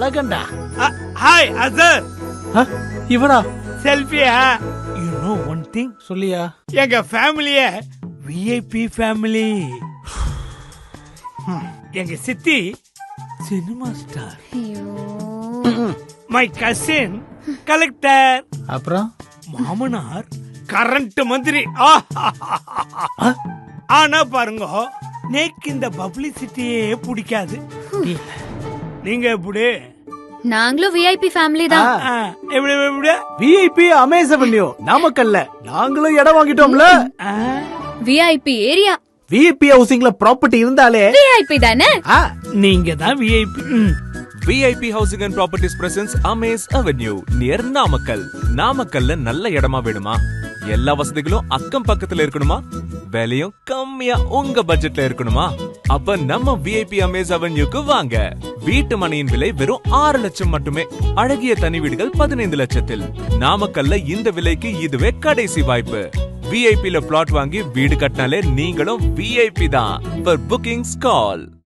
அழகண்டா hi அசர் இவனா? செல்ஃபியா யூ நோ ஒன் திங் சொல்லியா? எங்க ஃபேமிலிய விஐபி ஃபேமிலி எங்க சித்தி? Cinema star my cousin collector அப்புறம்? மாமனார் கரண்ட் மந்திரி! ஆனா பாருங்க நேக்கு இந்த பப்ளிசிட்டியே பிடிக்காது. நீங்க எப்படி? நாங்களும் விஐபி ஃபேமிலி தான். எப்படி எப்படி விஐபி அமேஸ் அவென்யூ நாமக்கல்ல. நாங்களும் இடம் வாங்கிட்டோம்ல? VIP area. விஐபி ஹவுசிங்ல ப்ராப்பர்ட்டி இருந்தாலே. விஐபி தானே? நீங்க தான் VIP VIP housing and properties presents Amaze avenue near Namakkal. நாமக்கல்ல நல்ல இடமா வேணுமா? எல்லா வசதிகளும் அக்கம் பக்கத்துல இருக்கணுமா? விலையும் கம்மியா உங்க பட்ஜெட்ல இருக்கணுமா? அப்ப நம்ம விஐபி அமேஸ் அவென்யூக்கு வாங்க. வீட்டு மனையின் விலை வெறும் ஆறு லட்சம் மட்டுமே. அழகிய தனி வீடுகள் பதினைந்து லட்சத்தில். நாமக்கல்ல இந்த விலைக்கு இதுவே கடைசி வாய்ப்பு. விஐபில பிளாட் வாங்கி வீடு கட்டினாலே நீங்களும் விஐபி தான். Bookings call